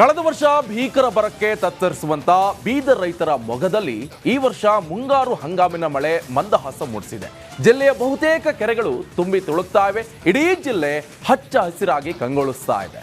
ಕಳೆದ ವರ್ಷ ಭೀಕರ ಬರಕ್ಕೆ ತತ್ತರಿಸುವಂತ ಬೀದರ್ ರೈತರ ಮೊಗದಲ್ಲಿ ಈ ವರ್ಷ ಮುಂಗಾರು ಹಂಗಾಮಿನ ಮಳೆ ಮಂದಹಾಸ ಮೂಡಿಸಿದೆ. ಜಿಲ್ಲೆಯ ಬಹುತೇಕ ಕೆರೆಗಳು ತುಂಬಿ ತುಳುಕ್ತಾ ಇವೆ. ಇಡೀ ಜಿಲ್ಲೆ ಹಚ್ಚ ಹಸಿರಾಗಿ ಕಂಗೊಳಿಸ್ತಾ ಇದೆ.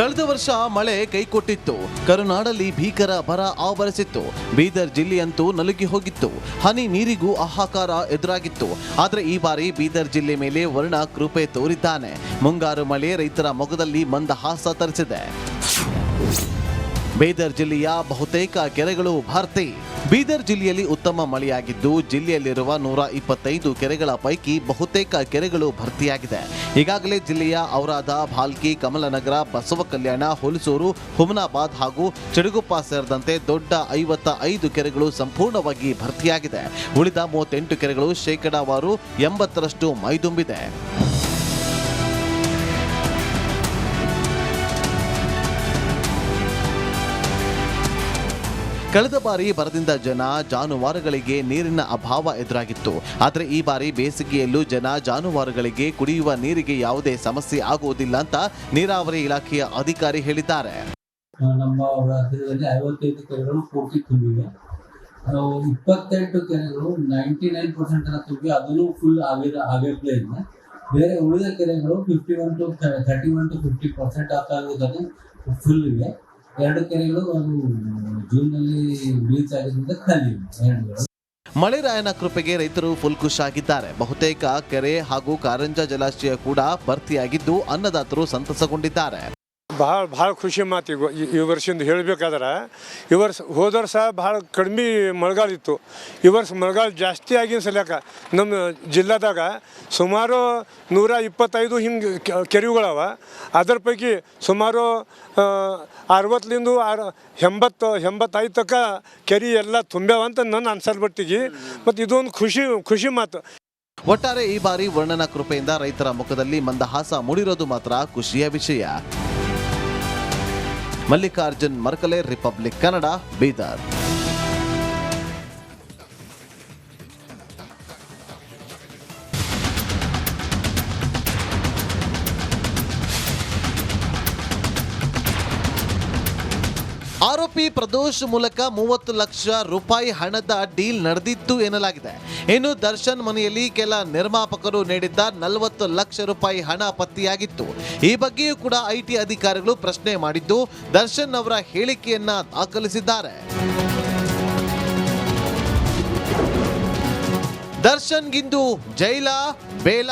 ಕಳೆದ ವರ್ಷ ಮಳೆ ಕೈಕೊಟ್ಟಿತ್ತು ಕರುನಾಡಲ್ಲಿ ಭೀಕರ ಬರ ಆವರಿಸಿತ್ತು. ಬೀದರ್ ಜಿಲ್ಲೆಯಂತೂ ನಲುಗಿ ಹೋಗಿತ್ತು. ಹನಿ ನೀರಿಗೂ ಹಾಹಾಕಾರ ಎದುರಾಗಿತ್ತು. ಆದರೆ ಈ ಬಾರಿ ಬೀದರ್ ಜಿಲ್ಲೆ ಮೇಲೆ ವರ್ಣ ಕೃಪೆ ತೋರಿದ್ದಾನೆ. ಮುಂಗಾರು ಮಳೆ ರೈತರ ಮೊಗದಲ್ಲಿ ಮಂದಹಾಸ ತರಿಸಿದೆ. ಬೀದರ್ ಜಿಲ್ಲೆಯ ಬಹುತೇಕ ಕೆರೆಗಳು ಭರ್ತಿ. ಬೀದರ್ ಜಿಲ್ಲೆಯಲ್ಲಿ ಉತ್ತಮ ಮಳೆಯಾಗಿದ್ದು, ಜಿಲ್ಲೆಯಲ್ಲಿರುವ ನೂರ ಇಪ್ಪತ್ತೈದು ಕೆರೆಗಳ ಪೈಕಿ ಬಹುತೇಕ ಕೆರೆಗಳು ಭರ್ತಿಯಾಗಿದೆ. ಈಗಾಗಲೇ ಜಿಲ್ಲೆಯ ಔರಾದ, ಭಾಲ್ಕಿ, ಕಮಲನಗರ ಬಸವ ಕಲ್ಯಾಣ ಹುಲಸೂರು, ಹುಮನಾಬಾದ್ ಹಾಗೂ ಚಿಡುಗುಪ್ಪ ಸೇರಿದಂತೆ ದೊಡ್ಡ ಐವತ್ತ ಐದು ಕೆರೆಗಳು ಸಂಪೂರ್ಣವಾಗಿ ಭರ್ತಿಯಾಗಿದೆ. ಉಳಿದ ಮೂವತ್ತೆಂಟು ಕೆರೆಗಳು ಶೇಕಡಾವಾರು ಎಂಬತ್ತರಷ್ಟು ಮೈದುಂಬಿದೆ. ಕಳೆದ ಬಾರಿ ಬರದಿಂದ ಜನ ಜಾನುವಾರುಗಳಿಗೆ ನೀರಿನ ಅಭಾವ ಎದುರಾಗಿತ್ತು. ಆದರೆ ಈ ಬಾರಿ ಬೇಸಿಗೆಯಲ್ಲೂ ಜನ ಜಾನುವಾರುಗಳಿಗೆ ಕುಡಿಯುವ ನೀರಿಗೆ ಯಾವುದೇ ಸಮಸ್ಯೆ ಆಗುವುದಿಲ್ಲ ಅಂತ ನೀರಾವರಿ ಇಲಾಖೆಯ ಅಧಿಕಾರಿ ಹೇಳಿದ್ದಾರೆ. ನಮ್ಮ ಐವತ್ತೈದು ಕೆರೆಗಳು ಪೂರ್ತಿ ತುಂಬಿವೆ. ಇಪ್ಪತ್ತೆಂಟು ಕೆರೆಗಳು ನೈಂಟಿ ನೈನ್ ಪರ್ಸೆಂಟ್ ತುಂಬಿ ಅದನ್ನು ಫುಲ್ ಆಗಿರ ಆಗಿರ್ಲೇ ಬೇರೆ ಉಳಿದ ಕೆರೆಗಳು fifty one to thirty one to fifty percent ಆಗ್ತಾಗೋದನ್ನು full ಇವೆ. ಎರಡು ಕೆರೆಗಳು ಜೂನ್ನಲ್ಲಿ ಬೀಚ್ ಆಗಿದ್ದರಿಂದ ಮಳೆರಾಯನ ಕೃಪೆಗೆ ರೈತರು ಫುಲ್ ಖುಷ್ ಆಗಿದ್ದಾರೆ ಬಹುತೇಕ ಕೆರೆ ಹಾಗೂ ಕಾರಂಜ ಜಲಾಶಯ ಕೂಡ ಭರ್ತಿಯಾಗಿದ್ದು ಅನ್ನದಾತರು ಸಂತಸಗೊಂಡಿದ್ದಾರೆ. ಭಾಳ ಭಾಳ ಖುಷಿ ಮಾತು ಈಗ ಈ- ವರ್ಷದಿಂದ ಹೇಳಬೇಕಾದ್ರೆ, ಈ ವರ್ಷ, ಹೋದ ವರ್ಷ ಭಾಳ ಕಡಿಮೆ ಮಳೆಗಾಲ ಇತ್ತು. ಈ ವರ್ಷ ಮಳೆಗಾಲ ಜಾಸ್ತಿ ಆಗಿನ ಸಲಕ ನಮ್ಮ ಜಿಲ್ಲಾದಾಗ ಸುಮಾರು ನೂರ ಇಪ್ಪತ್ತೈದು ಹಿಂಗೆ ಕೆರೆಗಳವ. ಅದರ ಪೈಕಿ ಸುಮಾರು ಅರವತ್ತರಿಂದ ಆರು, ಎಂಬತ್ತು, ಎಂಬತ್ತೈದು ತಕ್ಕ ಕೆರೆ ಎಲ್ಲ ತುಂಬ್ಯಾವ ಅಂತ ನನ್ನ ಅನ್ಸಲ್ ಮತ್ತು ಇದೊಂದು ಖುಷಿ ಖುಷಿ ಮಾತು. ಒಟ್ಟಾರೆ ಈ ಬಾರಿ ವರ್ಣನ ಕೃಪೆಯಿಂದ ರೈತರ ಮುಖದಲ್ಲಿ ಮಂದಹಾಸ ಮೂಡಿರೋದು ಮಾತ್ರ ಖುಷಿಯ ವಿಷಯ. ಮಲ್ಲಿಕಾರ್ಜುನ್ ಮರ್ಕಲೆ ರಿಪಬ್ಲಿಕ್ ಕನ್ನಡ ಬೀದರ್. ಆರೋಪಿ ಪ್ರದೋಷ್ ಮೂಲಕ ಮೂವತ್ತು ಲಕ್ಷ ರೂಪಾಯಿ ಹಣದ ಡೀಲ್ ನಡೆದಿತ್ತು ಎನ್ನಲಾಗಿದೆ. ಇನ್ನು ದರ್ಶನ್ ಮನೆಯಲ್ಲಿ ಕೆಲ ನಿರ್ಮಾಪಕರು ನೀಡಿದ್ದ ನಲವತ್ತು ಲಕ್ಷ ರೂಪಾಯಿ ಹಣ ಪತ್ತೆಯಾಗಿತ್ತು. ಈ ಬಗ್ಗೆಯೂ ಕೂಡ ಐಟಿ ಅಧಿಕಾರಿಗಳು ಪ್ರಶ್ನೆ ಮಾಡಿದ್ದು, ದರ್ಶನ್ ಅವರ ಹೇಳಿಕೆಯನ್ನ ದಾಖಲಿಸಿದ್ದಾರೆ. ದರ್ಶನ್ಗಿಂದು ಜೈಲ, ಬೇಲ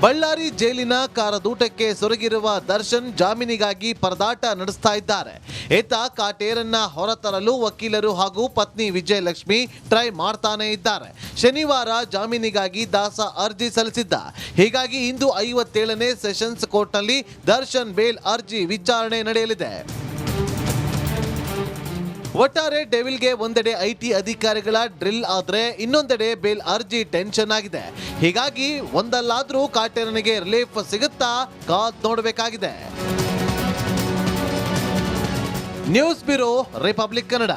ಬಳ್ಳಾರಿ ಜೈಲಿನ ಕಾರದೂಟಕ್ಕೆ ಸೊರಗಿರುವ ದರ್ಶನ್ ಜಾಮೀನಿಗಾಗಿ ಪರದಾಟ ನಡೆಸ್ತಾ ಇದ್ದಾರೆ. ಈತ ಕಾಟೇರನ್ನ ಹೊರತರಲು ವಕೀಲರು ಹಾಗೂ ಪತ್ನಿ ವಿಜಯಲಕ್ಷ್ಮಿ ಟ್ರೈ ಮಾಡ್ತಾನೆ ಇದ್ದಾರೆ. ಶನಿವಾರ ಜಾಮೀನಿಗಾಗಿ ದಾಸ ಅರ್ಜಿ ಸಲ್ಲಿಸಿದ್ದ. ಹೀಗಾಗಿ ಇಂದು ಐವತ್ತೇಳನೇ ಸೆಷನ್ಸ್ ಕೋರ್ಟ್ನಲ್ಲಿ ದರ್ಶನ್ ಬೇಲ್ ಅರ್ಜಿ ವಿಚಾರಣೆ ನಡೆಯಲಿದೆ. ಒಟ್ಟಾರೆ ಡೆವಿಲ್ಗೆ ಒಂದೆಡೆ ಐಟಿ ಅಧಿಕಾರಿಗಳ ಡ್ರಿಲ್ ಆದ್ರೆ ಇನ್ನೊಂದೆಡೆ ಬೇಲ್ ಅರ್ಜಿ ಟೆನ್ಷನ್ ಆಗಿದೆ. ಹೀಗಾಗಿ ಒಂದಲ್ಲಾದ್ರೂ ಕಾಟೇರನಿಗೆ ರಿಲೀಫ್ ಸಿಗುತ್ತಾ ಕಾದ್ ನೋಡಬೇಕಾಗಿದೆ. News bureau Republic Kannada.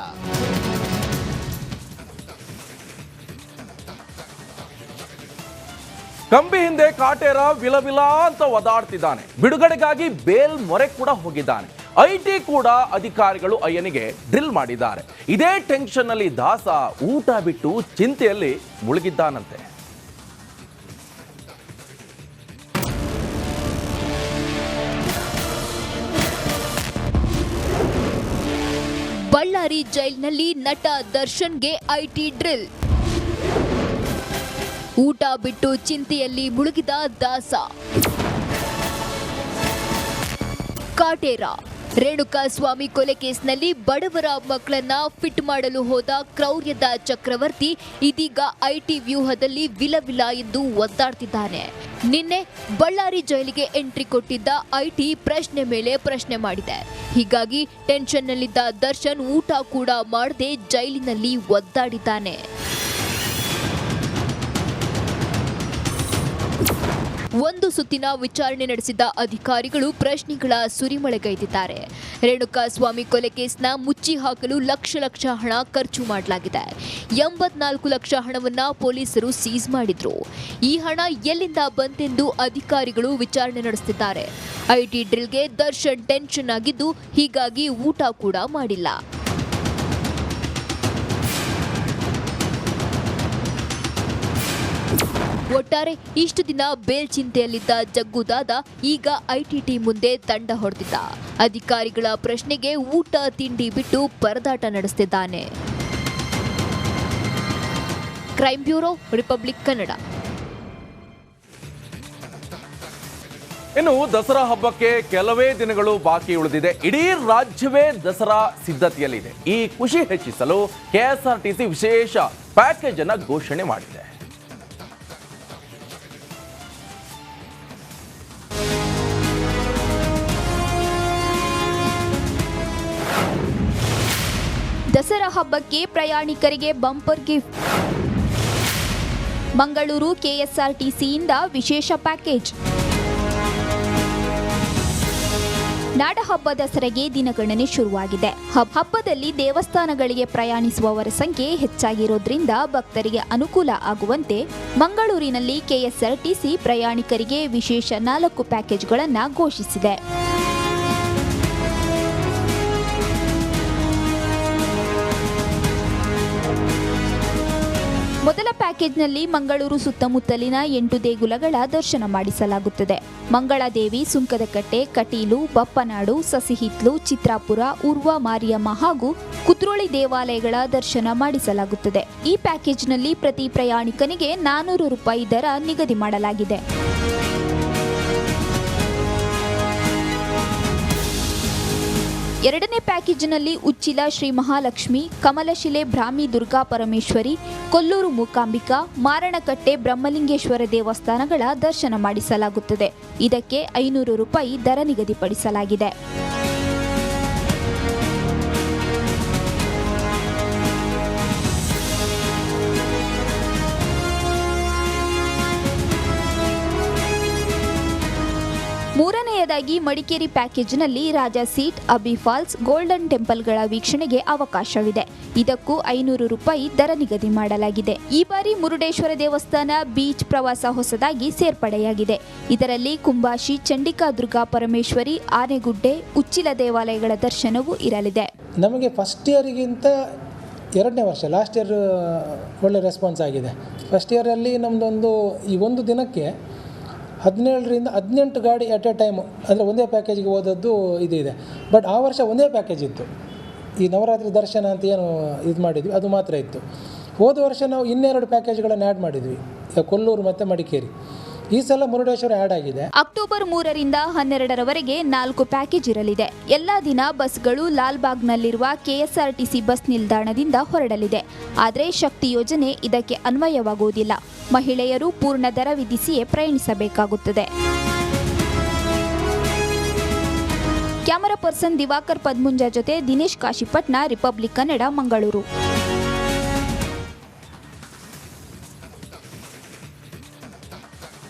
ಕಂಬಿ ಹಿಂದೆ ಕಾಟೇರ ವಿಲವಿಲ ಅಂತ ಒದಾಡ್ತಿದ್ದಾನೆ. ಬಿಡುಗಡೆಗಾಗಿ ಬೇಲ್ ಮೊರೆ ಕೂಡ ಹೋಗಿದ್ದಾನೆ. ಐಟಿ ಕೂಡ ಅಧಿಕಾರಿಗಳು ಅಯ್ಯನಿಗೆ ಡ್ರಿಲ್ ಮಾಡಿದ್ದಾರೆ. ಇದೇ ಟೆನ್ಷನ್ ಅಲ್ಲಿ ದಾಸ ಊಟ ಬಿಟ್ಟು ಚಿಂತೆಯಲ್ಲಿ ಮುಳುಗಿದ್ದಾನಂತೆ. ಬಳ್ಳಾರಿ ಜೈಲ್ನಲ್ಲಿ ನಟ ದರ್ಶನ್ಗೆ ಐಟಿ ಡ್ರಿಲ್. ಊಟ ಬಿಟ್ಟು ಚಿಂತೆಯಲ್ಲಿ ಮುಳುಗಿದ ದಾಸ. ಕಾಟೇರ. ರೇಣುಕಾ ಸ್ವಾಮಿ ಕೊಲೆ ಕೇಸ್ನಲ್ಲಿ ಬಡವರ ಮಕ್ಕಳನ್ನ ಫಿಟ್ ಮಾಡಲು ಹೋದ ಕ್ರೌರ್ಯದ ಚಕ್ರವರ್ತಿ ಇದೀಗ ಐಟಿ ವ್ಯೂಹದಲ್ಲಿ ವಿಲವಿಲ ಎಂದು ಒದ್ದಾಡ್ತಿದ್ದಾನೆ. ನಿನ್ನೆ ಬಳ್ಳಾರಿ ಜೈಲಿಗೆ ಎಂಟ್ರಿ ಕೊಟ್ಟಿದ್ದ ಐಟಿ ಪ್ರಶ್ನೆ ಮೇಲೆ ಪ್ರಶ್ನೆ ಮಾಡಿದೆ. ಹೀಗಾಗಿ ಟೆನ್ಷನ್ನಲ್ಲಿದ್ದ ದರ್ಶನ್ ಊಟ ಕೂಡ ಮಾಡದೆ ಜೈಲಿನಲ್ಲಿ ಒದ್ದಾಡಿದ್ದಾನೆ. ಒಂದು ಸುತ್ತಿನ ವಿಚಾರಣೆ ನಡೆಸಿದ ಅಧಿಕಾರಿಗಳು ಪ್ರಶ್ನೆಗಳ ಸುರಿಮಳೆಗೈದಿದ್ದಾರೆ. ರೇಣುಕಾಸ್ವಾಮಿ ಕೊಲೆ ಕೇಸ್ನ ಮುಚ್ಚಿ ಹಾಕಲು ಲಕ್ಷ ಲಕ್ಷ ಹಣ ಖರ್ಚು ಮಾಡಲಾಗಿದೆ. ಎಂಬತ್ನಾಲ್ಕು ಲಕ್ಷ ಹಣವನ್ನ ಪೊಲೀಸರು ಸೀಸ್ ಮಾಡಿದ್ರು. ಈ ಹಣ ಎಲ್ಲಿಂದ ಬಂತೆಂದು ಅಧಿಕಾರಿಗಳು ವಿಚಾರಣೆ ನಡೆಸುತ್ತಿದ್ದಾರೆ ಐಟಿ ಡ್ರಿಲ್ಗೆ ದರ್ಶನ್ ಟೆನ್ಷನ್ ಆಗಿದ್ದು ಹೀಗಾಗಿ ಊಟ ಕೂಡ ಮಾಡಿಲ್ಲ. ಒಟ್ಟಾರೆ ಇಷ್ಟು ದಿನ ಬೇಲ್ ಚಿಂತೆಯಲ್ಲಿದ್ದ ಜಗ್ಗುದಾದ ಈಗ ಐಟಿಟಿ ಮುಂದೆ ತಂಡ ಹೊಡೆದಿದ್ದ. ಅಧಿಕಾರಿಗಳ ಪ್ರಶ್ನೆಗೆ ಊಟ, ತಿಂಡಿ ಬಿಟ್ಟು ಪರದಾಟ ನಡೆಸುತ್ತಿದ್ದಾನೆ ಕ್ರೈಮ್ ಬ್ಯೂರೋ, ರಿಪಬ್ಲಿಕ್ ಕನ್ನಡ. ಇನ್ನು ದಸರಾ ಹಬ್ಬಕ್ಕೆ ಕೆಲವೇ ದಿನಗಳು ಬಾಕಿ ಉಳಿದಿದೆ. ಇಡೀ ರಾಜ್ಯವೇ ದಸರಾ ಸಿದ್ಧತೆಯಲ್ಲಿದೆ. ಈ ಖುಷಿ ಹೆಚ್ಚಿಸಲು ಕೆಎಸ್ಆರ್ಟಿಸಿ ವಿಶೇಷ ಪ್ಯಾಕೇಜ್ ಅನ್ನು ಘೋಷಣೆ ಮಾಡಿದೆ. ದಸರಾ ಹಬ್ಬಕ್ಕೆ ಪ್ರಯಾಣಿಕರಿಗೆ ಬಂಪರ್ ಗಿಫ್ಟ್. ಮಂಗಳೂರು ಕೆಎಸ್ಆರ್ಟಿಸಿಯಿಂದ ವಿಶೇಷ ಪ್ಯಾಕೇಜ್. ನಾಡಹಬ್ಬ ದಸರೆಗೆ ದಿನಗಣನೆ ಶುರುವಾಗಿದೆ. ಹಬ್- ಹಬ್ಬದಲ್ಲಿ ದೇವಸ್ಥಾನಗಳಿಗೆ ಪ್ರಯಾಣಿಸುವವರ ಸಂಖ್ಯೆ ಹೆಚ್ಚಾಗಿರೋದ್ರಿಂದ ಭಕ್ತರಿಗೆ ಅನುಕೂಲ ಆಗುವಂತೆ ಮಂಗಳೂರಿನಲ್ಲಿ ಕೆಎಸ್ಆರ್ಟಿಸಿ ಪ್ರಯಾಣಿಕರಿಗೆ ವಿಶೇಷ ನಾಲ್ಕು ಪ್ಯಾಕೇಜ್ಗಳನ್ನು ಘೋಷಿಸಿದೆ. ಪ್ಯಾಕೇಜ್ನಲ್ಲಿ ಮಂಗಳೂರು ಸುತ್ತಮುತ್ತಲಿನ ಎಂಟು ದೇಗುಲಗಳ ದರ್ಶನ ಮಾಡಿಸಲಾಗುತ್ತದೆ. ಮಂಗಳಾದೇವಿ, ಸುಂಕದಕಟ್ಟೆ, ಕಟೀಲು, ಬಪ್ಪನಾಡು, ಸಸಿಹಿತ್ಲು, ಚಿತ್ರಾಪುರ ಉರ್ವ ಮಾರಿಯಮ್ಮ ಹಾಗೂ ಕುದ್ರೋಳಿ ದೇವಾಲಯಗಳ ದರ್ಶನ ಮಾಡಿಸಲಾಗುತ್ತದೆ. ಈ ಪ್ಯಾಕೇಜ್ನಲ್ಲಿ ಪ್ರತಿ ಪ್ರಯಾಣಿಕನಿಗೆ ನಾನೂರು ರೂಪಾಯಿ ದರ ನಿಗದಿ ಮಾಡಲಾಗಿದೆ. ಎರಡನೇ ಪ್ಯಾಕೇಜ್ನಲ್ಲಿ ಉಚ್ಚಿಲ ಶ್ರೀ ಮಹಾಲಕ್ಷ್ಮಿ ಕಮಲಶಿಲೆ ಭ್ರಾಮಿ ದುರ್ಗಾ ಪರಮೇಶ್ವರಿ, ಕೊಲ್ಲೂರು ಮೂಕಾಂಬಿಕಾ, ಮಾರಣಕಟ್ಟೆ ಬ್ರಹ್ಮಲಿಂಗೇಶ್ವರ ದೇವಸ್ಥಾನಗಳ ದರ್ಶನ ಮಾಡಿಸಲಾಗುತ್ತದೆ. ಇದಕ್ಕೆ ಐನೂರು ರೂಪಾಯಿ ದರ ನಿಗದಿಪಡಿಸಲಾಗಿದೆ. ಮೂರನೆಯದಾಗಿ Madikeri ಪ್ಯಾಕೇಜ್ನಲ್ಲಿ Raja seat Abbey falls, golden ಟೆಂಪಲ್ಗಳ ವೀಕ್ಷಣೆಗೆ ಅವಕಾಶವಿದೆ. ಇದಕ್ಕೂ ಐನೂರು ರೂಪಾಯಿ ದರ ನಿಗದಿ ಮಾಡಲಾಗಿದೆ. ಈ ಬಾರಿ ಮುರುಡೇಶ್ವರ ದೇವಸ್ಥಾನ ಬೀಚ್ ಪ್ರವಾಸ ಹೊಸದಾಗಿ ಸೇರ್ಪಡೆಯಾಗಿದೆ. ಇದರಲ್ಲಿ ಕುಂಬಾಶಿ, ಚಂಡಿಕಾ ದುರ್ಗಾ ಪರಮೇಶ್ವರಿ, ಆನೆಗುಡ್ಡೆ, ಉಚ್ಚಿಲ ದೇವಾಲಯಗಳ ದರ್ಶನವೂ ಇರಲಿದೆ. ನಮಗೆ ಫಸ್ಟ್ ಇಯರಿಗಿಂತ ಎರಡನೇ ವರ್ಷ ಲಾಸ್ಟ್ ಇಯರ್ ಒಳ್ಳೆ ರೆಸ್ಪಾನ್ಸ್ ಆಗಿದೆ. ಫಸ್ಟ್ ಇಯರಲ್ಲಿ ನಮ್ಮದೊಂದು ಈ ಒಂದು ದಿನಕ್ಕೆ ಹದಿನೇಳರಿಂದ ಹದಿನೆಂಟು ಗಾಡಿ ಎಟ್ ಎ ಟೈಮು ಅಂದರೆ ಒಂದೇ ಪ್ಯಾಕೇಜಿಗೆ ಹೋದದ್ದು ಇದು ಇದೆ. ಬಟ್ ಆ ವರ್ಷ ಒಂದೇ ಪ್ಯಾಕೇಜ್ ಇತ್ತು. ಈ ನವರಾತ್ರಿ ದರ್ಶನ ಅಂತ ಏನು ಇದು ಮಾಡಿದ್ವಿ, ಅದು ಮಾತ್ರ ಇತ್ತು. ಹೋದ ವರ್ಷ ನಾವು ಇನ್ನೆರಡು ಪ್ಯಾಕೇಜ್ಗಳನ್ನು ಆ್ಯಡ್ ಮಾಡಿದ್ವಿ. ಕೊಲ್ಲೂರು ಮತ್ತು ಮಡಿಕೇರಿ. ಈ ಸಲ ಮುರುಡೇಶ್ವರ ಆ್ಯಡ್ ಆಗಿದೆ. ಅಕ್ಟೋಬರ್ ಮೂರರಿಂದ ಹನ್ನೆರಡರವರೆಗೆ ನಾಲ್ಕು ಪ್ಯಾಕೇಜ್ ಇರಲಿದೆ. ಎಲ್ಲಾ ದಿನ ಬಸ್ಗಳು ಲಾಲ್ಬಾಗ್ನಲ್ಲಿರುವ ಕೆಎಸ್ಆರ್ಟಿಸಿ ಬಸ್ ನಿಲ್ದಾಣದಿಂದ ಹೊರಡಲಿದೆ. ಆದರೆ ಶಕ್ತಿ ಯೋಜನೆ ಇದಕ್ಕೆ ಅನ್ವಯವಾಗುವುದಿಲ್ಲ. ಮಹಿಳೆಯರು ಪೂರ್ಣ ದರ ವಿಧಿಸಿಯೇ ಪ್ರಯಾಣಿಸಬೇಕಾಗುತ್ತದೆ. ಕ್ಯಾಮರಾ ಪರ್ಸನ್ ದಿವಾಕರ್ ಪದ್ಮುಂಜ ಜೊತೆ ದಿನೇಶ್ ಕಾಶಿಪಟ್ನ ರಿಪಬ್ಲಿಕ್ ಕನ್ನಡ, ಮಂಗಳೂರು.